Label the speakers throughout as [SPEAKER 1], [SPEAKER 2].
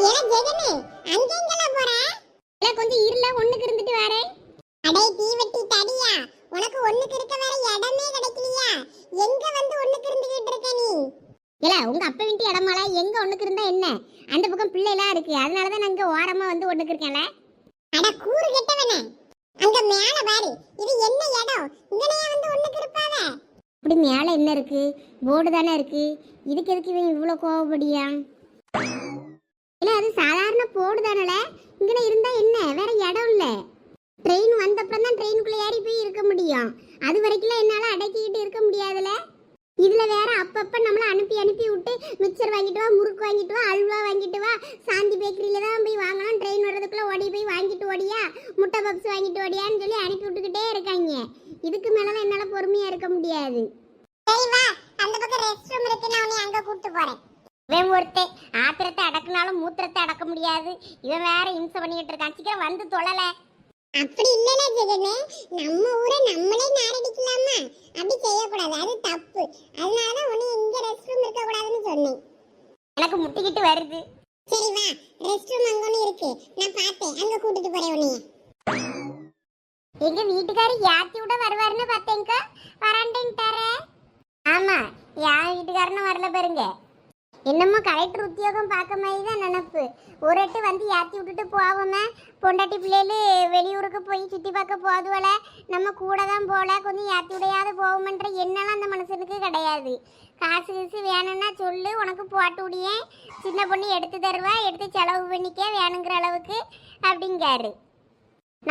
[SPEAKER 1] ஏல ஜெகனே அங்க எங்கல போற? இல்ல கொஞ்சம் இருல ஒண்ணுக்கு இருந்துட்டு வரேன் அடே தீவெட்டி தடியா உனக்கு ஒண்ணுக்கு இருக்க வேற இடமே கிடைக்கலையா? எங்க வந்து ஒண்ணுக்கு இருந்துகிட்டு இருக்க நீ? இல்ல உங்க அப்பா வீட்டு இடமால எங்க ஒண்ணுக்கு இருந்தா என்ன? அந்த பக்கம் பிள்ளை எல்லாம் இருக்கு அதனாலதான் நான் இங்க ஓரமா வந்து ஒண்ணுக்கு இருக்கேன்ல. அட கூறு கெட்டவனே. அங்க மேல பாரு இது என்ன இடம்? இங்கனையா வந்து ஒண்ணுக்கு இருப்பாவ? இப்படி மேல என்ன இருக்கு? போர்டு தானே இருக்கு? இதுக்கு எதுக்கு இவன் இவ்வளவு கோவப்படியா? இல்லை அது சாதாரண போர்டு தானல இங்கே இருந்தால் என்ன? வேற இடம் இல்லை. ட்ரெயின் வந்தப்புறம் தான் ட்ரெயினுக்குள்ளே ஏறி போய் இருக்க முடியும். அது வரைக்கும் என்னால் அடக்கிக்கிட்டு இருக்க முடியாதுல? இதில் வேற அப்பப்போ நம்மளை அனுப்பி அனுப்பி விட்டு மிக்சர் வாங்கிட்டு வா முறுக்கு வாங்கிட்டு வா அல்வா வாங்கிட்டு வா சாந்தி பேக்கரியில் தான் போய் வாங்கணும். ட்ரெயின் வர்றதுக்குள்ளே ஓடி போய் வாங்கிட்டு ஓடியா? முட்டை பப்ஸ் வாங்கிட்டு ஓடியான்னு சொல்லி அனுப்பி விட்டுக்கிட்டே இருக்காங்க. இதுக்கு மேல என்னால் பொறுமையாக இருக்க முடியாது. சரி வா அந்த பக்கம் ரெஸ்ட் ரூம் இருக்கு. நான் உன்னை அங்க கூட்டி போகிறேன் இவன் ஒருத்தே ஆத்திரத்தை அடக்குனாலும் மூத்திரத்தை அடக்க முடியாது. இவன் வேற இம்சை பண்ணிட்டு இருக்கான். சீக்கிரம் வந்து தொழல. அப்படி இல்லல ஜெகனே. நம்ம ஊரை நம்மளே நாரடிக்கலாமா அப்படி செய்யக்கூடாது. அது தப்பு. அதனால தான் உன்னை இங்க ரெஸ்ட் ரூம் இருக்க கூடாதுன்னு சொன்னேன். எனக்கு முட்டிக்கிட்டு வருது. சரி வா. ரெஸ்ட் ரூம் அங்க இருக்கு. நான் பார்த்தேன் அங்க கூட்டிட்டு போறேன் உன்னைய. எங்க வீட்டுக்காரர் யாத்தி விட வருவாருன்னு பார்த்தேங்க வராண்டேன்ட்டாரே. ஆமா என் வீட்டுக்காரனும் வரல பாருங்க. என்னமோ கலெக்டர் உத்தியோகம் பார்க்க மாதிரி தான் நினப்பு. ஒரு எட்டு வந்து ஏற்றி விட்டுட்டு போவோமே. பொண்டாட்டி பிள்ளைகளு வெளியூருக்கு போய் சுற்றி பார்க்க போதுவல. நம்ம கூட தான் போகல கொஞ்சம் ஏற்றி விடையாவது போவோமன்ற எண்ணெல்லாம் அந்த மனுஷனுக்கு கிடையாது. காசு கீசு வேணும்னா சொல்லு உனக்கு போட்டு விடியேன் சின்ன பொண்ணு எடுத்து தருவா எடுத்து செலவு பண்ணிக்க வேணுங்கிற அளவுக்கு அப்படிங்காரு.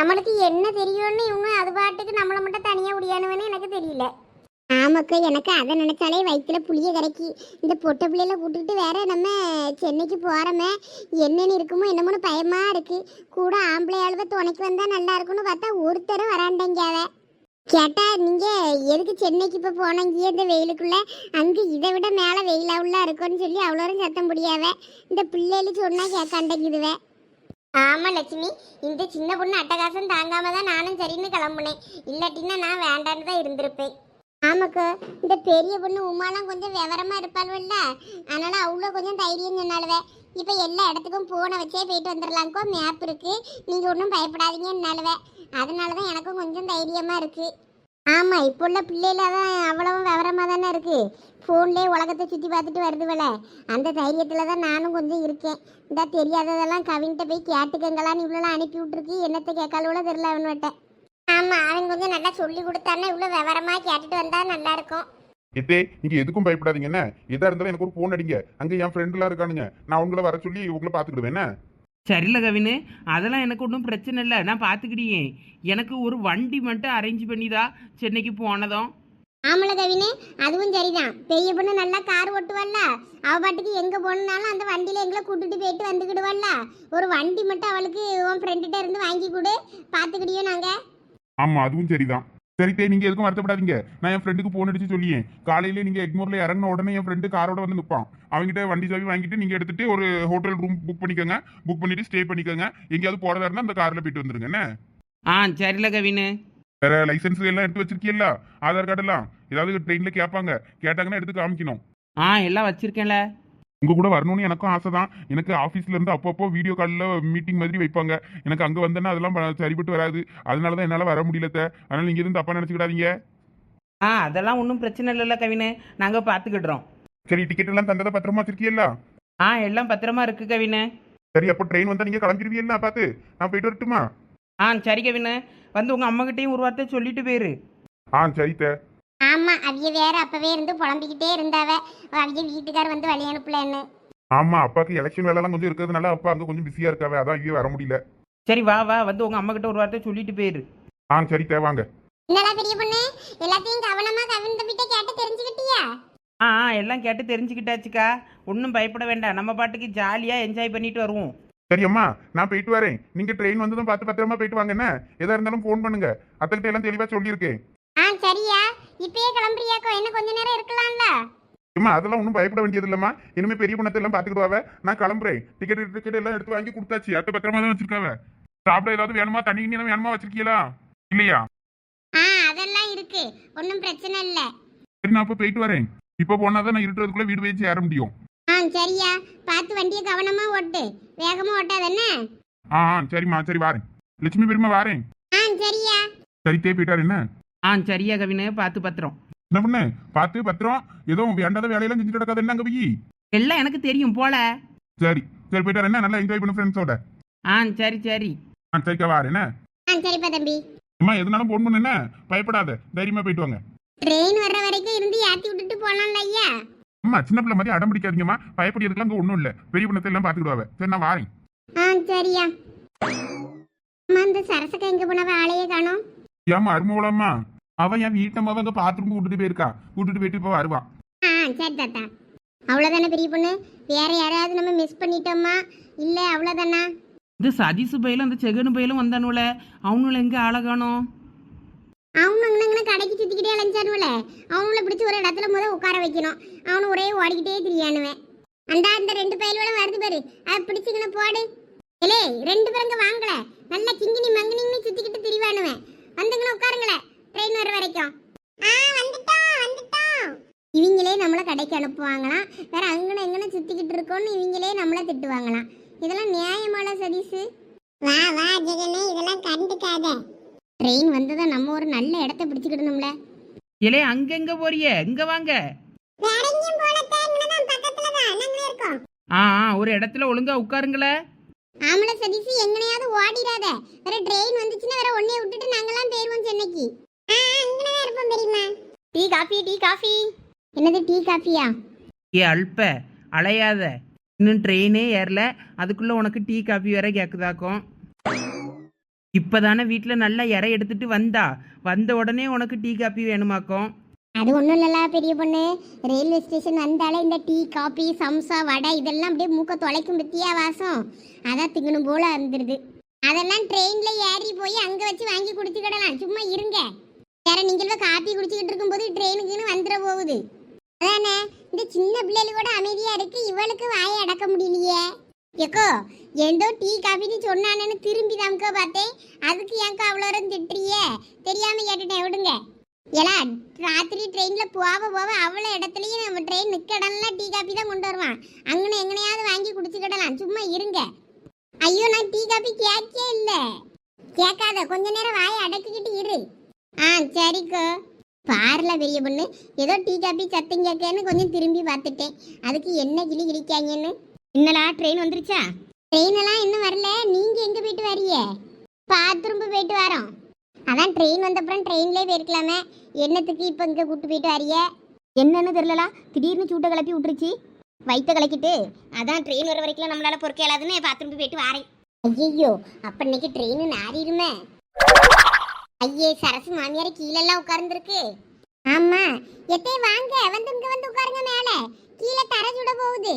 [SPEAKER 1] நம்மளுக்கு என்ன தெரியும்னு இவங்க அது பாட்டுக்கு நம்மளை மட்டும் தனியாக விடியானுவன்னு எனக்கு தெரியல. ஆமாக்கா எனக்கு அதை நினைச்சாலே வயிற்றுல புளிய கரைக்கி. இந்த பொட்டை பிள்ளையில கூட்டிட்டு வேற நம்ம சென்னைக்கு போகிறோமே என்னென்னு இருக்குமோ என்னமோன்னு பயமா இருக்கு. கூட ஆம்பளை அளவு துணைக்கு வந்தா நல்லா இருக்கும்னு பார்த்தா ஒருத்தரும் வராண்டங்காவ கேட்டா நீங்க எதுக்கு சென்னைக்கு இப்போ போனீங்க இந்த வெயிலுக்குள்ள? அங்கே இதை விட மேலே வெயிலா இருக்கும்னு சொல்லி அவ்வளோரும் சத்தம் முடியாவ இந்த பிள்ளைகளு சொன்னா கேட்காண்டங்குதுவே ஆமா லட்சுமி. இந்த சின்ன பொண்ணு அட்டகாசம் தாங்காம தான் நானும் சரின்னு கிளம்புனேன். இல்லாட்டின்னா நான் வேண்டான்னு தான் இருந்திருப்பேன். ஆமாக்கா இந்த பெரிய பொண்ணு உமாலாம் கொஞ்சம் விவரமா இருப்பாள்வல்ல. அதனால அவ்வளோ கொஞ்சம் தைரியம் சொன்னாலுவே இப்போ எல்லா இடத்துக்கும் போனை வச்சே போயிட்டு வந்துடலாங்கோ மேப் இருக்கு. நீங்க ஒன்றும் பயப்படாதீங்கன்னாலுவே அதனால தான் எனக்கும் கொஞ்சம் தைரியமா இருக்கு. ஆமாம் இப்போ உள்ள பிள்ளையில தான் அவ்வளவும் விவரமாக தானே இருக்குது ஃபோன்லேயே உலகத்தை சுற்றி பார்த்துட்டு வருதுவல அந்த தைரியத்தில் தான் நானும் கொஞ்சம் இருக்கேன். இந்த தெரியாததெல்லாம் கவின்கிட்ட போய் கேட்டுக்கங்களான்னு இவ்வளோலாம் அனுப்பி விட்ருக்கு என்னத்தை கேட்காலோட தெரில அவன்கிட்ட. ஆமா அவன் கொஞ்சம் நல்லா சொல்லி கொடுத்தான்னா இவ்வளவு விவரமா கேட்டுட்டு வந்தா நல்லா இருக்கும்
[SPEAKER 2] எத்தே நீங்க எதுக்கும் பயப்படாதீங்க என்ன? எதா இருந்தாலும் எனக்கு ஒரு ஃபோன் அடிங்க. அங்க என் ஃப்ரெண்ட்லாம் இருக்கானுங்க. நான் உங்களை வர சொல்லி உங்களை பாத்துக்கிடுவேன் என்ன?
[SPEAKER 3] சரியில்ல கவினு. அதெல்லாம் எனக்கு ஒன்றும் பிரச்சனை இல்லை. நான் பார்த்துக்கிடியே எனக்கு ஒரு வண்டி மட்டும் அரேஞ்ச் பண்ணிதா சென்னைக்கு போனதும்.
[SPEAKER 1] ஆமல கவினே. அதுவும் சரிதான். பெரிய பொண்ணு நல்லா கார் ஓட்டுவாள்ல. அவ பாட்டுக்கு எங்க போனாலும் அந்த வண்டியில எங்களை கூட்டிட்டு போயிட்டு வந்துக்கிடுவாள்ல. ஒரு வண்டி மட்டும் அவளுக்கு உன் ஃப்ரெண்டுகிட்ட இருந்து வாங்கி கொடு. பாத்துக்கிடியோ நாங்க.
[SPEAKER 2] ஆமா அதுவும் சரிதான். சரி தே நீங்க எதுக்கும் வருத்தப்படாதீங்க. நான் என் ஃப்ரெண்டுக்கு ஃபோன் அடிச்சு சொல்லியேன். காலையில நீங்க எக்மோர்ல இறங்கின உடனே என் ஃப்ரெண்டு காரோட வந்து நிற்பான் அவங்ககிட்ட வண்டி சாவி வாங்கிட்டு நீங்க எடுத்துட்டு ஒரு ஹோட்டல் ரூம் புக் பண்ணிக்கோங்க. புக் பண்ணிட்டு ஸ்டே பண்ணிக்கோங்க. எங்கேயாவது போறதா இருந்தா அந்த கார்ல போயிட்டு வந்துருங்க என்ன?
[SPEAKER 3] ஆ சரியில்ல கவினு.
[SPEAKER 2] வேற லைசன்ஸ் எல்லாம் எடுத்து வச்சிருக்கீல்ல ஆதார் கார்டு எல்லாம்? ஏதாவது ட்ரெயின்ல கேட்பாங்க கேட்டாங்கன்னா எடுத்து காமிக்கணும்.
[SPEAKER 3] ஆ எல்லாம் வச்சிருக்கேன்ல.
[SPEAKER 2] உங்க கூட வரணும்னு எனக்கும் ஆசை தான் எனக்கு ஆஃபீஸ்ல இருந்து அப்பப்போ வீடியோ காலில் மீட்டிங் மாதிரி வைப்பாங்க. எனக்கு அங்க வந்தேன்னா அதெல்லாம் சரிப்பட்டு வராது. அதனால தான் என்னால வர முடியல. அதனால நீங்க எதுவும் தப்பா நினைச்சுக்கிடாதீங்க.
[SPEAKER 3] ஆ அதெல்லாம் ஒன்றும் பிரச்சனை இல்லைல்ல கவினு. நாங்கள் பார்த்துக்கிடுறோம்
[SPEAKER 2] சரி டிக்கெட் எல்லாம் தந்ததை பத்திரமா வச்சிருக்கீல்ல
[SPEAKER 3] ஆ எல்லாம் பத்திரமா இருக்கு கவினு.
[SPEAKER 2] சரி அப்போ ட்ரெயின் வந்தா நீங்க கிளம்பிடுவீல்ல பார்த்து. நான் போயிட்டு வரட்டுமா?
[SPEAKER 3] ஆ சரி கவினு. வந்து உங்கள் அம்மாகிட்டையும் ஒரு வார்த்தை சொல்லிட்டு போயிரு.
[SPEAKER 2] ஆ சரி
[SPEAKER 1] ஆமா அவிய வேற அப்பவே இருந்து புலம்பிக்கிட்டே இருந்தாவ. அவிய வீட்டுக்கார் வந்து வழி அனுப்பலன்னு.
[SPEAKER 2] ஆமா அப்பாக்கு எலெக்ஷன் வேலைலாம் கொஞ்சம் இருக்கிறதுனால அப்பா அங்க கொஞ்சம் பிஸியா இருக்காவே. அதான் இங்கே வர முடியல.
[SPEAKER 3] சரி வா வா வந்து உங்கள் அம்மாகிட்ட ஒரு வார்த்தை சொல்லிட்டு போயிரு.
[SPEAKER 2] ஆ சரி தே வாங்க.
[SPEAKER 1] என்னடா பெரிய பொண்ணு? எல்லாத்தையும் கவனமா கவின் தம்பிட்ட கேட்டு தெரிஞ்சுக்கிட்டியா?
[SPEAKER 3] ஆ ஆ எல்லாம் கேட்டு தெரிஞ்சுக்கிட்டாச்சுக்கா. ஒன்றும் பயப்பட வேண்டாம். நம்ம பாட்டுக்கு ஜாலியாக என்ஜாய் பண்ணிட்டு வருவோம்.
[SPEAKER 2] சரி அம்மா நான் போயிட்டு வரேன். நீங்க ட்ரெயின் வந்ததும் பார்த்து பத்திரமா போயிட்டு வாங்க என்ன? எதா இருந்தாலும் ஃபோன் பண்ணுங்க. அத்தகிட்ட எல்லாம் தெளிவா சொல்லியிருக்கேன்.
[SPEAKER 1] ஆ சரியா. இப்பயே கிளம்புறியாக்கோ? என்ன கொஞ்ச நேரம் இருக்கலாம்ல.
[SPEAKER 2] அம்மா அதெல்லாம் ஒன்றும் பயப்பட வேண்டியது இல்லம்மா இனிமே பெரிய பொண்ணத்தை எல்லாம் பாத்துக்கிடுவாவ. நான் கிளம்புறேன். டிக்கெட் டிக்கெட் எல்லாம் எடுத்து வாங்கி கொடுத்தாச்சு. அத்தை பத்திரமா தான் வச்சிருக்காவ. சாப்பிட ஏதாவது வேணுமா? தண்ணி கிண்ணி வேணுமா வச்சிருக்கீங்களா? இல்லையா?
[SPEAKER 1] ஆ அதெல்லாம் இருக்கு. ஒன்றும் பிரச்சனை இல்லை.
[SPEAKER 2] சரி நான் இப்போ போயிட்டு வரேன். இப்போ போனா தான் நான் இருட்டுறதுக்குள்ள வீடு போய் சேர முடியும்.
[SPEAKER 1] ஆ சரியா. பார்த்து வண்டியை கவனமா ஓட்டு. வேகமா ஓட்டாத என்ன?
[SPEAKER 2] ஆ ஆ, சரிம்மா சரி வாரேன். லட்சுமி பெருமை வாரேன்.
[SPEAKER 1] ஆ சரியா.
[SPEAKER 2] சரி தே போயிட்டார் என்ன?
[SPEAKER 3] ஆ சரியா கவினு. பார்த்து பத்திரம்.
[SPEAKER 2] என்ன பண்ணு? பார்த்து பத்திரம். ஏதோ வேண்டாத வேலையெல்லாம் செஞ்சுட்டு கிடக்காது என்ன அங்க போய்?
[SPEAKER 3] எல்லாம் எனக்கு தெரியும் போல.
[SPEAKER 2] சரி. சரி போயிட்டார் என்ன? நல்லா என்ஜாய் பண்ணு ஃப்ரெண்ட்ஸோட
[SPEAKER 3] ஆ சரி சரி.
[SPEAKER 2] ஆ சரிக்கா வாரேன். என்ன?
[SPEAKER 1] ஆ சரிப்பா தம்பி.
[SPEAKER 2] அம்மா எதுனாலும் போன் பண்ணு என்ன? பயப்படாத. தைரியமா போயிட்டு வாங்க.
[SPEAKER 1] ட்ரெயின் வர்ற வரைக்கும் இருந்து ஏத்தி விட்டுட்டு போலாம்ல ஐயா.
[SPEAKER 2] அம்மா சின்ன பிள்ளை மாதிரி அடம் பிடிக்காதீங்கம்மா. பயப்படியதுக்குலாம் அங்கே ஒன்றும் இல்லை. பெரிய பண்ணத்தை எல்லாம் பார்த்துக்கிடுவாங்க சரி நான் வாரேன்.
[SPEAKER 1] ஆ சரியா. அம்மா இந்த சரசக்கா எங்க போனவ? ஆளையே காணோம்.
[SPEAKER 2] ஏமா அருமவளம்மா? அவன் என் வீட்டம்மாவை அங்கே பாத்ரூம் விட்டுட்டு போயிருக்கா. விட்டுட்டு போயிட்டு இப்போ வருவான்
[SPEAKER 1] ஆ சரி தாத்தா. அவ்வளோதானே பெரிய பொண்ணு? வேற யாரையாவது நம்ம மிஸ் பண்ணிட்டோமா? இல்லை அவ்வளோதானா
[SPEAKER 3] இந்த சதீசு பயிலும் அந்த செகனு பயிலும் வந்தானுல அவனுல எங்க ஆளகானோம்
[SPEAKER 1] அவனு அங்கே கடைக்கு சுற்றிக்கிட்டே அலைஞ்சானுவல அவங்கள பிடிச்சி ஒரு இடத்துல முத உட்கார வைக்கணும். அவனு ஒரே ஓடிக்கிட்டே திரியானுவேன். அண்டா இந்த ரெண்டு பயலோட வருது பாரு. அதை பிடிச்சிக்கணும் போடு. ஏலே ரெண்டு பேருங்க வாங்கல. நல்ல கிங்கினி மங்கினின்னு சுத்திக்கிட்டு திரிவானுவேன். வந்துங்கன்னு உட்காருங்களே. ட்ரெயின் வர வரைக்கும். ஆ வந்துட்டோம் வந்துட்டோம். இவங்களே நம்மள கடைக்கு அனுப்புவாங்களாம். வேற அங்கன எங்கன சுத்திக்கிட்டு இருக்கோம்னு இவங்களே நம்மள திட்டுவாங்களாம். இதெல்லாம் நியாயமான சதீஸு வா வா ஜெகனே இதெல்லாம் கண்டுக்காத. ட்ரெயின் வந்ததை நம்ம ஒரு நல்ல இடத்த பிடிச்சுக்கிடணும்ல.
[SPEAKER 3] இலே அங்கெங்க போறிய? இங்க வாங்க.
[SPEAKER 1] வேற எங்கேயும் போலத்த இங்கதான் பக்கத்துல தான் நாங்களே இருக்கோம்.
[SPEAKER 3] ஆ ஆ ஒரு இடத்துல ஒழுங்கா உட்காருங்களே.
[SPEAKER 1] ஆமல சதீஷ் எங்கனையாவது ஓடிடாத. வேற ட்ரெயின் வந்துச்சுன்னா வேற ஒன்னே விட்டுட்டு நாங்கெல்லாம் போயிருவோம் சென்னைக்கு. அங்கனதான் இருப்போம் பெரியம்மா டீ காஃபி டீ காஃபி. என்னது டீ காஃபியா?
[SPEAKER 3] ஏ அல்ப அலையாத. இன்னும் ட்ரெயினே ஏறல. அதுக்குள்ள உனக்கு டீ காஃபி வேற கேக்குதாக்கும். இப்பதானே வீட்டில் நல்லா இறை எடுத்துட்டு வந்தா. வந்த உடனே உனக்கு டீ காஃபி வேணுமாக்கும்.
[SPEAKER 1] அது ஒன்றும் இல்லைல்ல பெரிய பொண்ணு. ரயில்வே ஸ்டேஷன் வந்தாலே இந்த டீ காபி சம்சா வடை இதெல்லாம் அப்படியே மூக்க தொலைக்கும் பத்தியா வாசம் அதான் திங்கணும் போல இருந்துருது. அதெல்லாம் ட்ரெயின்ல ஏறி போய் அங்க வச்சு வாங்கி குடிச்சுக்கிடலாம். சும்மா இருங்க. வேற நீங்களும் காப்பி குடிச்சுக்கிட்டு இருக்கும்போது ட்ரெயினுக்குன்னு வந்துட போகுது. அதானே? இந்த சின்ன பிள்ளைகள் கூட அமைதியா இருக்கு. இவளுக்கு வாயை அடக்க முடியலையே. எக்கோ ஏதோ டீ காபின்னு சொன்னானேன்னு திரும்பி தாம்க்கா பார்த்தேன். அதுக்கு ஏன்க்கா அவ்வளோ நேரம் திட்டுறியே? தெரியாம கேட்டுட்டேன். விடுங்க. ஏலா ராத்திரி ட்ரெயினில் போக போக அவ்வளோ இடத்துலையும் நம்ம ட்ரெயின் நிற்க டீ காப்பி தான் கொண்டு வருவான். அங்கன எங்கனையாவது வாங்கி குடிச்சுக்கிடலாம். சும்மா இருங்க. ஐயோ நான் டீ காபி கேட்கே இல்லை. கேட்காத கொஞ்ச நேரம் வாயை அடக்கிக்கிட்டு இரு. ஆ சரிக்கோ. பாரில் பெரிய பொண்ணு. ஏதோ டீ காபி சத்தம் கேட்கன்னு கொஞ்சம் திரும்பி பார்த்துட்டேன். அதுக்கு என்ன கிளி கிழிக்காங்கன்னு? இன்னலாம் ட்ரெயின் வந்துருச்சா? ட்ரெயினெல்லாம் இன்னும் வரல. நீங்க எங்கே போயிட்டு வரீங்க பாத்ரூம் போயிட்டு வரோம். அதான் ட்ரெயின் வந்தப்புறம் ட்ரெயின்லேயே போயிருக்கலாமே. என்னத்துக்கு இப்போ இங்கே கூட்டு போயிட்டு வரிய என்னன்னு தெரியலலா திடீர்னு சூட்டை கிளப்பி விட்டுருச்சு. வயிற்ற கலக்கிட்டு அதான் ட்ரெயின் வர வரைக்கும் நம்மளால பொறுக்க இயலாதுன்னு பாத்ரூம் போயிட்டு வரேன். ஐயோ அப்ப இன்னைக்கு ட்ரெயின் நாரிடுமே ஐயே சரசு மாமியார் கீழெல்லாம் உட்கார்ந்துருக்கு. ஆமா எத்தே வாங்க வந்து இங்க வந்து உட்காருங்க மேல. கீழே தர சுட போகுது.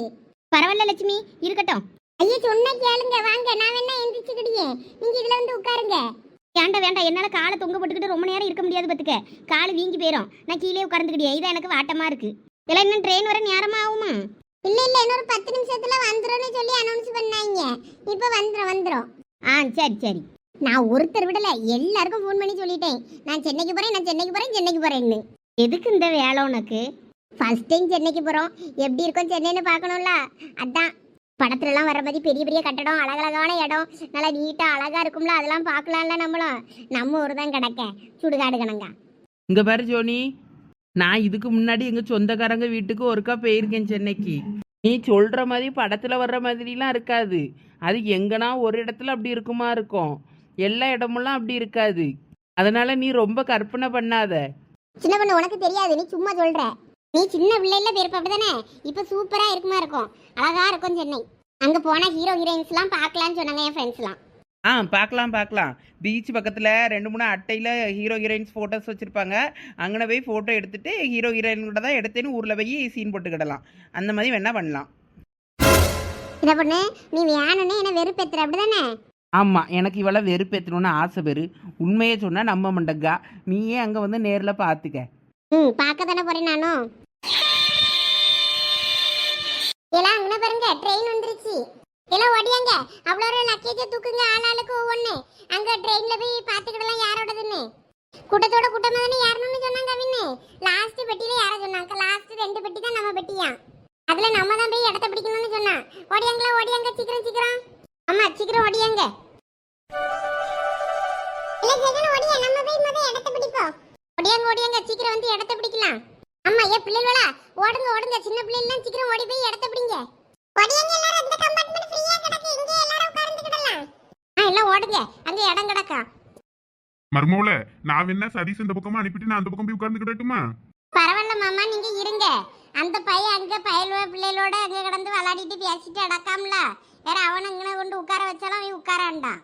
[SPEAKER 1] பரவாயில்ல லட்சுமி இருக்கட்டும். ஐயா சொன்னா கேளுங்க வாங்க நான் வேணா எந்திரிச்சுக்கிடியே. நீங்க இதுல வந்து உட்காருங்க. வேண்டாம் வேண்டாம் என்னால காலை தொங்க போட்டுக்கிட்டு ரொம்ப நேரம் இருக்க முடியாது பத்துக்க. கால் வீங்கி போயிடும் நான் கீழே உட்கார்ந்துக்கிடியே இதான் எனக்கு வாட்டமா இருக்கு. இதெல்லாம் இன்னும் ட்ரெயின் வர நேரமா ஆகுமா? இல்ல இல்ல இன்னொரு பத்து நிமிஷத்துல வந்துரும்னு சொல்லி அனௌன்ஸ் பண்ணாங்க. இப்ப வந்துரும் வந்துரும். ஆ சரி சரி. நான் ஒருத்தர் விடல எல்லாருக்கும் ஃபோன் பண்ணி சொல்லிட்டேன். நான் சென்னைக்கு போறேன் நான் சென்னைக்கு போறேன் சென்னைக்கு போறேன்னு. எதுக்கு இந்த வேலை உனக்கு? ஃபர்ஸ்ட் டைம் சென்னைக்கு போறோம். எப்படி இருக்கும் சென்னைன்னு பார்க்கணும்ல. அதான். படத்துலலாம் வர மாதிரி பெரிய பெரிய கட்டடம் அழகழகான இடம். நல்லா நீட்டா அழகா இருக்கும்ல அதெல்லாம் பார்க்கலாம்ல நம்மளும். நம்ம ஊர் தான் கிடக்க. சுடுகாடு கணங்க.
[SPEAKER 3] இங்க பாரு ஜோனி. நான் இதுக்கு முன்னாடி எங்க சொந்தக்காரங்க வீட்டுக்கு ஒருக்கா போயிருக்கேன் சென்னைக்கு. நீ சொல்ற மாதிரி படத்துல வர்ற மாதிரிலாம் இருக்காது. அது எங்கன்னா ஒரு இடத்துல அப்படி இருக்குமா இருக்கும். எல்லா இடமெல்லாம் அப்படி இருக்காது. அதனால நீ ரொம்ப கற்பனை பண்ணாத.
[SPEAKER 1] சின்ன பொண்ணு உனக்கு தெரியாது. நீ சும்மா சொல்ற. நீ சின்ன பிள்ளைல பேருப்ப அப்படிதானே? இப்ப சூப்பரா இருக்குமா இருக்கும். அழகா இருக்கும் சென்னை. அங்க போனா ஹீரோ ஹீரோயின்ஸ்லாம் பார்க்கலாம்னு சொன்னாங்க என் ஃப்ரெண்ட்ஸ்லாம்
[SPEAKER 3] ஆ பார்க்கலாம் பார்க்கலாம். பீச் பக்கத்தில் ரெண்டு மூணு அட்டையில் ஹீரோ ஹீரோயின்ஸ் ஃபோட்டோஸ் வச்சுருப்பாங்க. அங்கே போய் ஃபோட்டோ எடுத்துட்டு ஹீரோ ஹீரோயினோட தான் எடுத்தேன்னு ஊரில் போய் சீன் போட்டுக்கிடலாம் அந்த மாதிரி வேணால் பண்ணலாம்.
[SPEAKER 1] சின்ன பொண்ணு நீ வேணும்னு என்ன வெறுப்பேத்துற அப்படிதானே?
[SPEAKER 3] ஆமாம் எனக்கு இவளை வெறுப்பேற்றணும்னு ஆசை பெரு. உண்மையை சொன்னால் நம்ப மாட்டேங்கா. நீயே அங்கே வந்து நேரில் பார்த்துக்க
[SPEAKER 1] ம் பார்க்க தானே போறேன் நானும். எல்லாம் அங்கே பாருங்க ட்ரெயின் வந்துருச்சு. எல்லாம் ஓடியாங்க. அவ்வளோ ஒரு லக்கேஜை தூக்குங்க ஆளாளுக்கு ஒவ்வொன்று அங்கே ட்ரெயினில் போய் பார்த்துக்கிடலாம் யாரோடதுன்னு கூட்டத்தோட கூட்டமாக தானே யாருன்னு சொன்னாங்க அவின்னு. லாஸ்ட் பெட்டியில் யாரை சொன்னாங்க. லாஸ்ட் ரெண்டு பெட்டி தான் நம்ம பெட்டியா? அதில் நம்ம தான் போய் இடத்த பிடிக்கணும்னு சொன்னா. ஓடியாங்களா ஓடியாங்க சீக்கிரம் சீக்கிரம். ஆமா சீக்கிரம் ஓடியாங்க. நம்ம போய் இடத்த ஓடியாங்க ஓடியாங்க சீக்கிரம் வந்து இடத்த பிடிக்கலாம். ஆமா ஏ பிள்ளைகளா ஓடுங்க ஓடுங்க. சின்ன பிள்ளைலாம் சீக்கிரம் ஓடி போய் இடத்த பிடிங்க. ஓடியாங்க எல்லாரும் இந்த கம்பார்ட்மெண்ட் ஃப்ரீயா கிடக்கு. இங்க எல்லாரும் உட்கார்ந்துக்கிடலாம் ஆ எல்லாம் ஓடுங்க. அங்க இடம் கிடக்கா?
[SPEAKER 2] மர்மோல நான் என்ன சதீஷ் இந்த பக்கமா அனுப்பிட்டு நான் அந்த பக்கம் போய் உட்கார்ந்துக்கிடட்டுமா
[SPEAKER 1] பரவாயில்ல மாமா நீங்க இருங்க. அந்த பையன் அங்க பயல்வ பிள்ளைகளோட அங்க கிடந்து விளையாடிட்டு பேசிட்டு அடக்காமல. வேற அவன் அங்கன கொண்டு உட்கார வச்சாலும் அவன் உட்காரான்டான்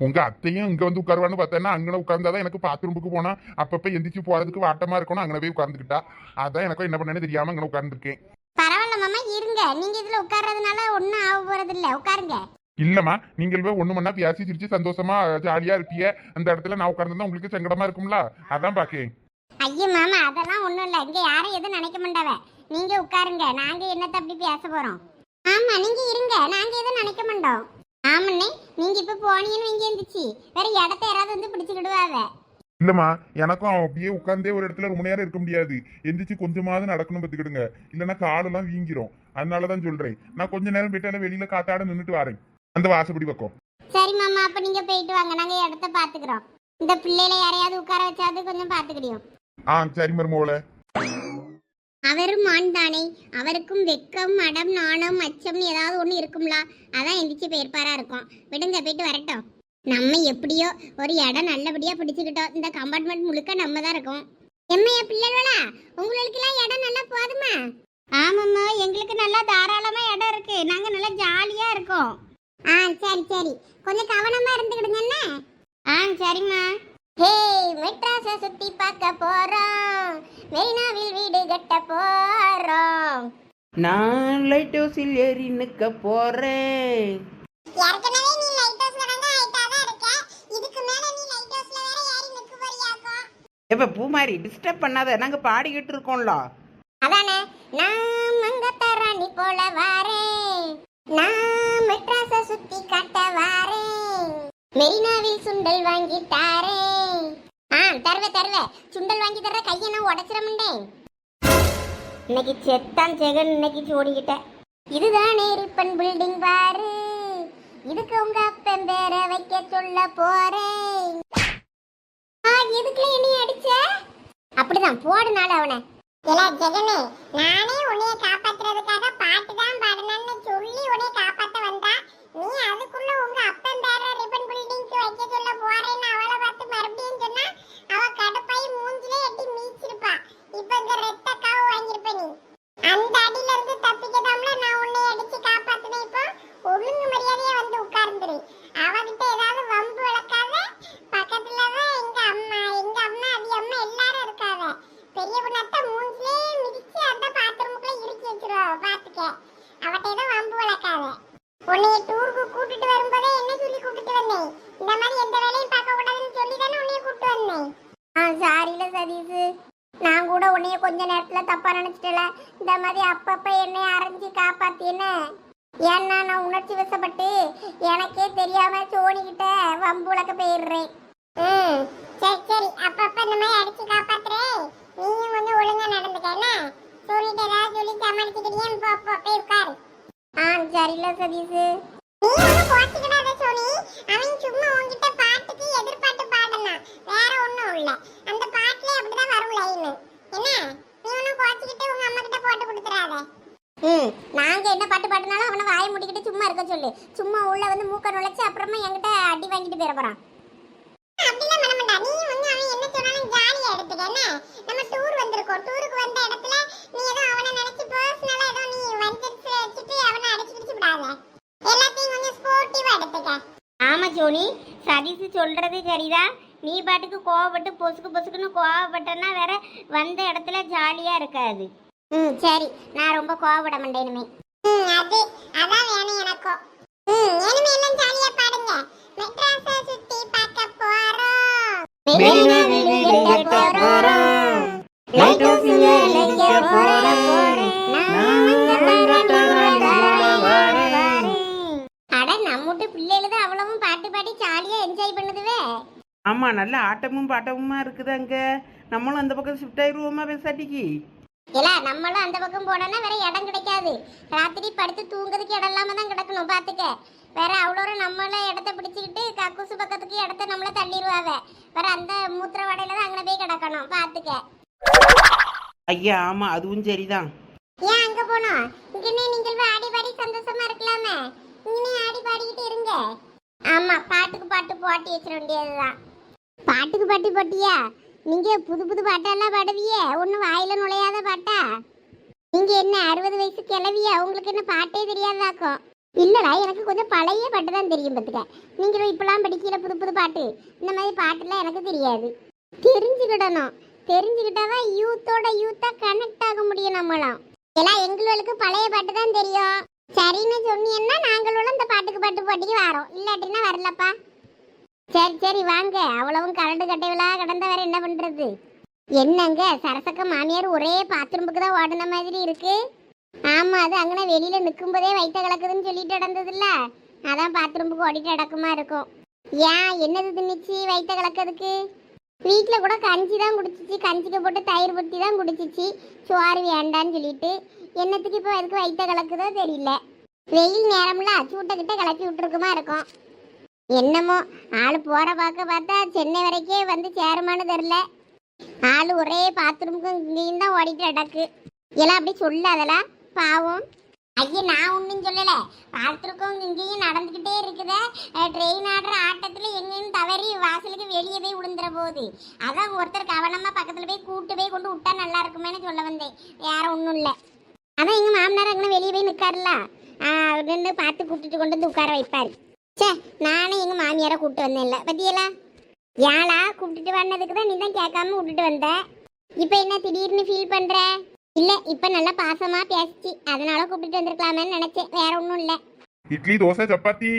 [SPEAKER 2] உங்க அத்தையும் இங்க வந்து உட்காருவான்னு பார்த்தேன்னா அங்கன உட்கார்ந்தாதான் எனக்கு பாத்ரூமுக்கு போனா அப்பப்ப எந்திரிச்சு போறதுக்கு வாட்டமா இருக்கணும் அங்கன போய் உட்கார்ந்துக்கிட்டா. அதான் எனக்கும் என்ன பண்ணேன்னு தெரியாம அங்க உட்கார்ந்துருக்கேன்.
[SPEAKER 1] பரவாயில்ல மாமா இருங்க. நீங்க இதுல உட்கார்றதுனால ஒண்ணும் ஆக போறது இல்ல உட்காருங்க.
[SPEAKER 2] இல்லம்மா நீங்கள் போய் ஒண்ணு மண்ணா பேசி சிரிச்சு சந்தோஷமா ஜாலியா இருப்பிய அந்த இடத்துல நான் உட்கார்ந்தா உங்களுக்கு சங்கடமா இருக்கும்ல? அதான் பாக்கேன்.
[SPEAKER 1] ஐயோ மாமா அதெல்லாம் ஒண்ணும் இல்ல. இங்க யாரும் எதுவும் நினைக்க மாட்டாவ நீங்க உட்காருங்க. நாங்க என்னத்த அப்படி பேச போறோம்? ஆமா நீங்க இருங்க. நாங்க எதுவும் நினைக்க மாட்டோம். ஆமண்ணே நீங்க இப்ப போனீங்கன்னு இங்க இருந்துச்சு. வேற இடத்த யாராவது வந்து பிடிச்சுக்கிடுவாவ.
[SPEAKER 2] இல்லம்மா எனக்கும் அவன் அப்படியே உட்கார்ந்தே ஒரு இடத்துல ரொம்ப நேரம் இருக்க முடியாது. எந்திரிச்சு கொஞ்சமாவது நடக்கணும் பத்துக்கிடுங்க இல்லைன்னா காலெல்லாம் வீங்கிரும். அதனாலதான் சொல்றேன். நான் கொஞ்ச நேரம் போயிட்டு வெளியில காத்தாட நின்னுட்டு வரேன். அந்த வாசப்படி பக்கம்.
[SPEAKER 1] சரி மாமா அப்ப நீங்க போயிட்டு வாங்க. நாங்க இடத்த பாத்துக்கிறோம் இந்த பிள்ளைல யாரையாவது உட்கார வச்சாவது கொஞ்சம் பாத்துக்கிடியும்
[SPEAKER 2] ஆ சரி மருமோல
[SPEAKER 1] அவரும் மான் தானே அவருக்கும் வெக்கம் மடம் நாணம் அச்சம் ஏதாவது ஒன்று இருக்கும்ல. அதான் எந்திரிச்சு போயிருப்பாரா இருக்கும். விடுங்க போயிட்டு வரட்டும். நம்ம எப்படியோ ஒரு இடம் நல்லபடியாக பிடிச்சிக்கிட்டோம். இந்த கம்பார்ட்மெண்ட் முழுக்க நம்ம தான் இருக்கோம். எம்மையா பிள்ளைகளா உங்களுக்கெல்லாம் இடம் நல்லா போதுமா? ஆமாம்மா எங்களுக்கு நல்லா தாராளமாக இடம் இருக்கு. நாங்கள் நல்லா ஜாலியாக இருக்கோம். ஆ சரி சரி. கொஞ்சம் கவனமாக இருந்துக்கிடுங்க என்ன? ஆ சரிம்மா. ஹே மெட்ராஸ சுத்தி பார்க்க போறோம். மெரினாவில் வீடு கட்ட போறோம்.
[SPEAKER 3] நான் லைட் ஹவுஸில் ஏறி நிற்க போறேன்.
[SPEAKER 1] ஏற்கனவே நீ லைட் ஹவுஸ்ல வந்து ஹைட்டா தான் இருக்க. இதுக்கு மேல நீ லைட் ஹவுஸ்ல வேற ஏறி நிக்க
[SPEAKER 3] எப்ப பூமாரி டிஸ்டர்ப் பண்ணாத. நாங்க பாடிக்கிட்டு இருக்கோம்ல.
[SPEAKER 1] அதானே நான் மங்கத்தராணி போல வாரேன். நான் மெட்ராஸ சுத்தி காட்ட வாரேன். மெரினாவில் சுண்டல் வாங்கி தாரேன் ஆ தருவே தருவே. சுண்டல் வாங்கி தர கையை நான் உடச்சிடமுண்டேன் இன்னைக்கு செத்தான் ஜெகன் இன்னைக்கு ஓடிக்கிட்ட இதுதானே ரிப்பன் பில்டிங் பாரு. இதுக்கு உங்க அப்பன் பேர வைக்க சொல்ல போறேன். ஆ எதுக்குல என்னை அடிச்ச? அப்படிதான் போடுனால அவனை. இல்ல ஜெகனே நானே உன்னைய காப்பாத்துறதுக்காக பாட்டு தான் பாடுனேன்னு சொல்லி உன்னைய காப்பாத்த வந்தா நீ அதுக்குள்ள உங்க அப்பன் பேர ரிப்பன் பில்டிங்க்கு வைக்க சொல்ல போறேன்னு அவளை பார்த்து மறுபடியும் சொன்னா அவ கடுப்பாய் மூஞ்சிலே எட்டி மீச்சிருப்பா இப்ப இந்த ரெட்ட காவு வாங்கியிருப்ப நீ அந்த அடியில இருந்து தப்பிக்கதாம்ல நான் உன்னை அடிச்சு காப்பாத்தினேன் இப்போ ஒழுங்கு மரியாதையா வந்து உட்கார்ந்துரு அவகிட்ட ஏதாவது வம்பு வளர்க்காத பக்கத்துல தான் எங்க அம்மா எங்க அம்மா அவி அம்மா எல்லாரும் இருக்காவ பெரிய பொண்ணாத்த மூஞ்சிலே மிதிச்சு அந்த பாத்ரூமுக்குள்ள இறுக்கி வச்சிருவா பாத்துக்க அவட்ட ஏதோ வம்பு வளர்க்காத உன்னைய டூருக்கு கூட்டிட்டு வரும்போதே என்ன சொல்லி கூட்டிட்டு வந்தேன் இந்த மாதிரி எந்த வேலையும் பார்க்க கூடாதுன்னு சொல்லி தானே உன்னைய கூட்டிட்டு வந்தேன் ஆ சாரில சதீஷ் நான் கூட உன்னைய கொஞ்ச நேரத்துல தப்பா நினைச்சிட்டல இந்த மாதிரி அப்பப்ப என்னை அரைஞ்சு காப்பாத்தின்னு ஏன்னா நான் உணர்ச்சி வசப்பட்டு எனக்கே தெரியாம சோனி கிட்ட வம்புலக்க போயிடுறேன் ம் சரி சரி அப்பப்ப இந்த மாதிரி அடிச்சு காப்பாத்துறேன் நீயும் கொஞ்சம் ஒழுங்கா நடந்துக்க என்ன சோனிட்ட ஏதாவது சொல்லி சமாளிச்சுக்கிட்டே போ போ போய் உட்காரு. ஆ சரில சதீஷ். நீ ஒன்னும் கோச்சிக்கிடாத சோனி. அவன் சும்மா உன்கிட்ட பாட்டுக்கு எதிர்பார்த்து பாடலாம் வேற ஒண்ணும் இல்ல. அந்த பாட்டுல அப்படிதான் வரும் லைன் என்ன? நீ ஒன்னும் கோச்சிக்கிட்டு உங்க அம்மா கிட்ட போட்டு கொடுத்துறாத ம் நாங்க என்ன பாட்டு பாடினாலும் அவனை வாயை முடிக்கிட்டு சும்மா இருக்க சொல்லு. சும்மா உள்ள வந்து மூக்க நுழைச்சு அப்புறமா என்கிட்ட அடி வாங்கிட்டு போயிட போறான். அப்படிலாம் பண்ண மாட்டா. நீ வந்து அவன் என்ன சொன்னாலும் ஜாலியா எடுத்துக்க என்ன? நம்ம டூர் டூருக்கு வந்த இடத்துல நீ ஏதோ அவனை நினைச்சு பர்சனலா ஏதோ நீ வஞ்சன்ஸ் வச்சுட்டு அவனை அடிச்சு பிடிச்சு விடாத. எல்லாத்தையும் கொஞ்சம் ஸ்போர்ட்டிவா எடுத்துக்க. ஆமா ஜோனி. சதீஷ் சொல்றது சரிதான் நீ பாட்டுக்கு கோவப்பட்டு பொசுக்கு பொசுக்குன்னு கோவப்பட்டனா வேற வந்த இடத்துல ஜாலியா இருக்காது. ம் சரி. நான் ரொம்ப கோவப்பட மாட்டேனுமே ம் அது அதான் வேணும் எனக்கும். ம் இனிமே எல்லாம் ஜாலியா பாடுங்க. மெட்ராஸ சுத்தி பார்க்க போறோம்.
[SPEAKER 3] போறோம்.
[SPEAKER 1] அவ்வளவும் பாட்டு பாடி ஜாலியா என்ஜாய் பண்ணுதுவே.
[SPEAKER 3] ஆமா நல்ல ஆட்டமும் பாட்டமுமா இருக்குது அங்க. நம்மளும் அந்த பக்கம் ஷிஃப்ட் ஆயிருவோமா பேசாட்டிக்கு?
[SPEAKER 1] இல்ல நம்மளும் அந்த பக்கம் போனோம்னா வேற இடம் கிடைக்காது. ராத்திரி படுத்து தூங்குறதுக்கு இடம் இல்லாம தான் கிடக்கணும் பாத்துக்க. வேற அவ்வளோ நம்மள இடத்த பிடிச்சிக்கிட்டு கக்கூசு பக்கத்துக்கு இடத்த நம்மள தள்ளிடுவாவ. வேற அந்த மூத்திர வடையில தான் அங்கே போய் கிடக்கணும் பாத்துக்க.
[SPEAKER 3] ஐயா ஆமா அதுவும் சரிதான்.
[SPEAKER 1] ஏன் அங்க போனோம் இங்கனே நீங்கள் போய் ஆடி பாடி சந்தோஷமா இருக்கலாமே. இங்கனே ஆடி பாடிக்கிட்டு இருங்க. ஆமா பாட்டுக்கு பாட்டு போட்டி வச்சிட வேண்டியதுதான். பாட்டுக்கு பாட்டு போட்டியா? நீங்க புது புது பாட்டெல்லாம் பாடுவியே. ஒன்றும் வாயில நுழையாத பாட்டா? நீங்க என்ன அறுபது வயசு கிளவியா உங்களுக்கு என்ன பாட்டே தெரியாதாக்கும் இல்லடா எனக்கு கொஞ்சம் பழைய பாட்டு தான் தெரியும் பத்துக்க. நீங்களும் இப்பெல்லாம் படிக்கிற புது புது பாட்டு இந்த மாதிரி பாட்டுலாம் எனக்கு தெரியாது. தெரிஞ்சுக்கிடணும். தெரிஞ்சுக்கிட்டாதான் யூத்தோட யூத்தா கனெக்ட் ஆக முடியும் நம்மளாம். எல்லாம் எங்களுக்கு பழைய பாட்டு தான் தெரியும். சரின்னு சொன்னீங்கன்னா நாங்களும் இந்த பாட்டுக்கு பாட்டு போட்டிக்கு வரோம். இல்லாட்டினா வரலப்பா. சரி சரி வாங்க. அவ்வளவும் கரண்டு கட்டைகளா கடந்த வேற என்ன பண்றது? என்னங்க சரசக்க மாமியார் ஒரே பாத்ரூமுக்கு தான் ஓடின மாதிரி இருக்கு. ஆமா அது அங்கன வெளியில நிற்கும் போதே வயிற்ற கலக்குதுன்னு சொல்லிட்டு நடந்ததுல்ல. அதான் பாத்ரூமுக்கு ஓடிட்டு அடக்கமா இருக்கும். ஏன் என்னது தின்னுச்சு வயிற்ற கலக்கிறதுக்கு? வீட்டில் கூட கஞ்சி தான் குடிச்சிச்சு. கஞ்சிக்கு போட்டு தயிர் பொட்டி தான் குடிச்சிச்சு. சோறு வேண்டான்னு சொல்லிட்டு. என்னத்துக்கு இப்போ அதுக்கு வயிற்ற கலக்குதோ தெரியல. வெயில் நேரம்ல சூட்டக்கிட்ட கலக்கி விட்டுருக்குமா இருக்கும். என்னமோ ஆள் போகிற பார்க்க பார்த்தா சென்னை வரைக்கே வந்து சேருமான்னு தெரில ஆள் ஒரே பாத்ரூமுக்கும் இங்கேயும் தான் ஓடிட்டு கிடக்கு. எல்லாம் அப்படி அதெல்லாம் பாவம். ஐயா நான் ஒன்றும் சொல்லலை. பாத்ரூமுக்கும் இங்கேயும் நடந்துக்கிட்டே இருக்குத. ட்ரெயின் ஆடுற ஆட்டத்தில் எங்கேயும் தவறி வாசலுக்கு வெளியே போய் விழுந்துற போகுது அதான் ஒருத்தர் கவனமாக பக்கத்தில் போய் கூட்டு போய் கொண்டு விட்டா நல்லா இருக்குமேன்னு சொல்ல வந்தேன். வேற ஒன்றும் இல்லை. அதான் எங்கள் மாமனார் அங்கே வெளியே போய் நிற்காருல நின்று பார்த்து கூப்பிட்டுட்டு கொண்டு வந்து உட்கார வைப்பார். சே நானும் எங்கள் மாமியாரை கூப்பிட்டு வந்தேன்ல. பத்தியலா? யாழா கூப்பிட்டுட்டு வந்ததுக்கு தான் நீ தான் கேட்காம விட்டுட்டு வந்த. இப்போ என்ன திடீர்னு ஃபீல் பண்ணுற இல்லை இப்போ நல்லா பாசமாக பேசிச்சு. அதனால கூப்பிட்டுட்டு வந்திருக்கலாமேன்னு நினச்சேன். வேற ஒன்றும் இல்லை.
[SPEAKER 2] இட்லி தோசை சப்பாத்தி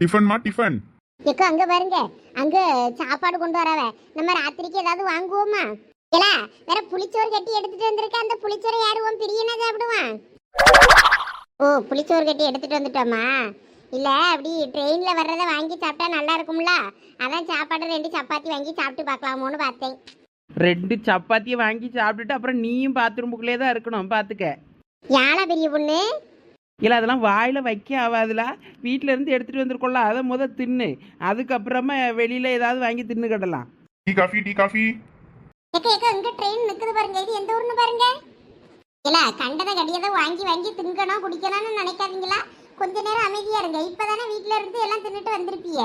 [SPEAKER 2] டிஃபன்மா டிஃபன்
[SPEAKER 1] எக்கோ அங்க பாருங்க. அங்க சாப்பாடு கொண்டு வரவ. நம்ம ராத்திரிக்கு ஏதாவது வாங்குவோமா? இல்ல வேற புளிச்சோறு கட்டி எடுத்துட்டு வந்திருக்க. அந்த புளிச்சோறு யாரு? உன் பிரியனா சாப்பிடுவான். ஓ புளிச்சோறு கட்டி எடுத்துட்டு வந்துட்டோமா? இல்ல அப்படி ட்ரெயின்ல வர்றத வாங்கி சாப்பிட்டா நல்லா இருக்கும்ல? அதான் சாப்பாடு ரெண்டு சப்பாத்தி வாங்கி சாப்பிட்டு பார்க்கலாமோன்னு பார்த்தேன்.
[SPEAKER 3] ரெண்டு சப்பாத்தியை வாங்கி சாப்பிட்டுட்டு அப்புறம் நீயும் பாத்ரூமுக்குள்ளே தான் இருக்கணும் பார்த்துக்க
[SPEAKER 1] யாழா பெரிய பொண்ணு?
[SPEAKER 3] இல்லை அதெல்லாம் வாயில் வைக்க ஆகாதுல வீட்டில் இருந்து எடுத்துகிட்டு வந்திருக்கோம்ல அதை முத தின்னு. அதுக்கப்புறமா வெளியில் ஏதாவது வாங்கி தின்னு கிடலாம்.
[SPEAKER 2] Tea coffee tea coffee.
[SPEAKER 1] எக்க எக்க இங்க ட்ரெயின் நிக்குது பாருங்க இது எந்த ஊர்னு பாருங்க. இல்ல கண்டத கடியதை வாங்கி வாங்கி திங்கணும் குடிக்கணும்னு நினைக்காதீங்களா? கொஞ்ச நேரம் அமைதியா இருங்க. இப்பதானே வீட்ல இருந்து எல்லாம் தின்னுட்டு வந்திருப்பீங்க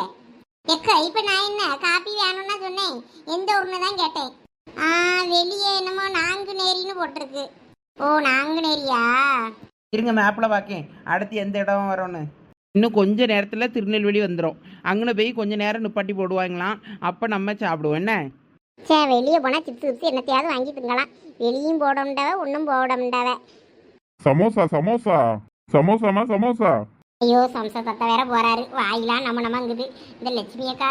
[SPEAKER 1] எக்க இப்ப நான் என்ன காப்பி வேணும்னா சொன்னேன். எந்த ஊர்னு தான் கேட்டேன். ஆ வெளியே என்னமோ நாங்குநேரின்னு போட்டிருக்கு. ஓ நாங்குநேரியா
[SPEAKER 3] இருங்க மேப்பில் பார்க்கேன் அடுத்து எந்த இடம் வரோன்னு இன்னும் கொஞ்ச நேரத்தில் திருநெல்வேலி வந்துடும் அங்கே போய் கொஞ்ச நேரம் நிப்பாட்டி போடுவாங்களாம். அப்போ நம்ம சாப்பிடுவோம். என்ன?
[SPEAKER 1] சே வெளியே போனா சிப்ஸ் சிப்ஸ் என்னத்தையாவது வாங்கி திங்கலாம். வெளியும் போட முடியாவ ஒன்றும் போட முடியாவ
[SPEAKER 2] சமோசா சமோசா. சமோசாமா சமோசா.
[SPEAKER 1] ஐயோ சம்சா தத்த வேற போறாரு. வாயிலாம் நம்ம நம்மங்குது இந்த லட்சுமி அக்கா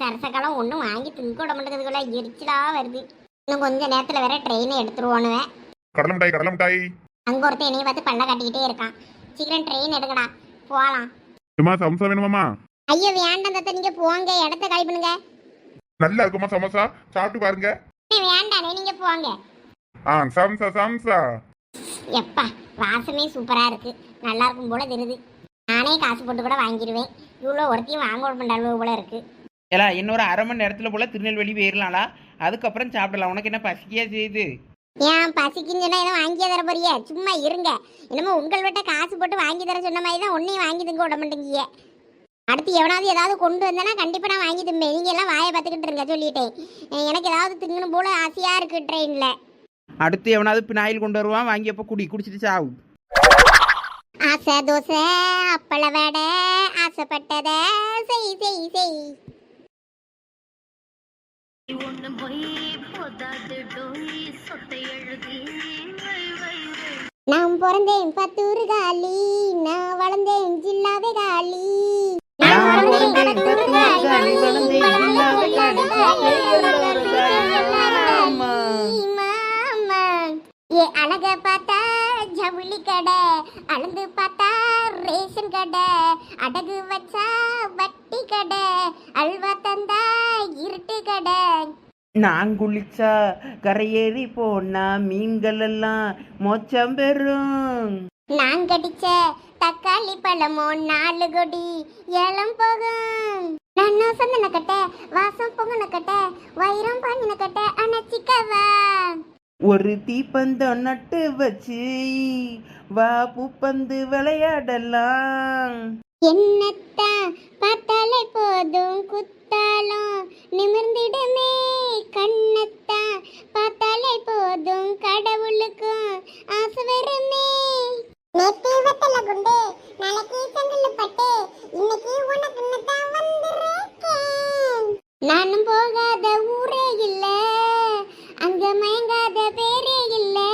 [SPEAKER 1] சரசக்காலாம் ஒன்றும் வாங்கி திங்க விட மாட்டேங்குதுக்குள்ள எரிச்சலா வருது. இன்னும் கொஞ்ச நேரத்தில் வேற ட்ரெயினை எடுத்துருவோனுவேன்
[SPEAKER 2] கடலை மிட்டாய் கடலை மிட்டாய்.
[SPEAKER 1] அங்கே ஒருத்தன் என்னைய பார்த்து பல்ல கட்டிக்கிட்டே இருக்கான். சீக்கிரம் ட்ரெயின் எடுக்கடா. போகலாம்
[SPEAKER 2] சும்மா சமோசா வேணுமாமா
[SPEAKER 1] ஐயோ வேண்டாம் தத்த நீங்கள் போங்க. இடத்த காலி பண்ணுங்க.
[SPEAKER 2] நல்லா இருக்குமா சமோசா? சாப்பிட்டு பாருங்க.
[SPEAKER 1] ஏய், வேண்டாண்ணே நீங்கள் போங்க.
[SPEAKER 2] ஆ சம்சா சம்சா.
[SPEAKER 1] எப்பா வாசமே சூப்பராக இருக்கு. நல்லா இருக்கும் போல தெரியுது. நானே காசு போட்டு கூட வாங்கிடுவேன் இவ்வளோ ஒருத்தையும் வாங்க விட போல இருக்கு.
[SPEAKER 3] ஏலா இன்னொரு அரை மணி நேரத்தில் போல் திருநெல்வேலி போயிடலாம்லா அதுக்கப்புறம் சாப்பிடலாம். உனக்கு என்ன பசிக்கியா செய்யுது
[SPEAKER 1] ஏன் பசிக்குன்னு சொன்னா எதுவும் வாங்கியே தர போறிய? சும்மா இருங்க. என்னமோ உங்கள் விட்ட காசு போட்டு வாங்கி தர சொன்ன மாதிரி தான் ஒன்றையும் வாங்கி திங்க விட மாட்டேங்கிய. அடுத்து எவனாவது ஏதாவது கொண்டு வந்தேன்னா கண்டிப்பாக நான் வாங்கி திம்பேன். நீங்கள் எல்லாம் வாயை பார்த்துக்கிட்டு இருங்க சொல்லிட்டேன். எனக்கு ஏதாவது திங்கணும் போல ஆசையாக இருக்கு ட்ரெயினில்
[SPEAKER 3] அடுத்து எவனாவது பினாயில் கொண்டு வருவான். வாங்கி அப்போ குடி குடிச்சிட்டு சாவு.
[SPEAKER 1] ஆசை தோசை அப்பள வடை ஆசைப்பட்டத செய் செய் செய்.
[SPEAKER 4] ஒண்ணு பொய் போதாது டோய் சொத்தை எழுதி வை வை வை
[SPEAKER 1] நான் பிறந்தேன் பத்தூர் காலி நான் வளர்ந்தேன் ஜில்லாவே காலி. ஏ அழக பார்த்தா ஜவுளி கடை அளந்து பார்த்தா ரேஷன் கடை அடகு வச்சா வட்டி கடை அல்வா தந்தா இருட்டு கடை.
[SPEAKER 3] நான் குளிச்சா கரையேறி போனா மீன்கள் எல்லாம் மோச்சம் பெறும்.
[SPEAKER 1] நான் கடிச்ச தக்காளி பழமோ நாலு கொடி ஏலம் போகும். நான் சந்தன கட்ட வாசம் பொங்கன கட்ட வைரம் பண்ணின கட்ட
[SPEAKER 3] ஒரு தீப்பந்தம் நட்டு வச்சு வா பூப்பந்து விளையாடலாம்.
[SPEAKER 1] என்னத்தான் பார்த்தாலே போதும் குத்தாலும். நிமிர்ந்திடுமே கண்ணத்தான் பார்த்தாலே போதும் கடவுளுக்கும் ஆசை வருமே. நேற்று வெத்தல குண்டு நாளைக்கு செங்கல்ல பட்டு இன்னைக்கு உனக்கு தான் வந்திருக்கேன். நானும் போகாத ஊரே இல்லை. அங்க மயங்காத பேரே இல்லை.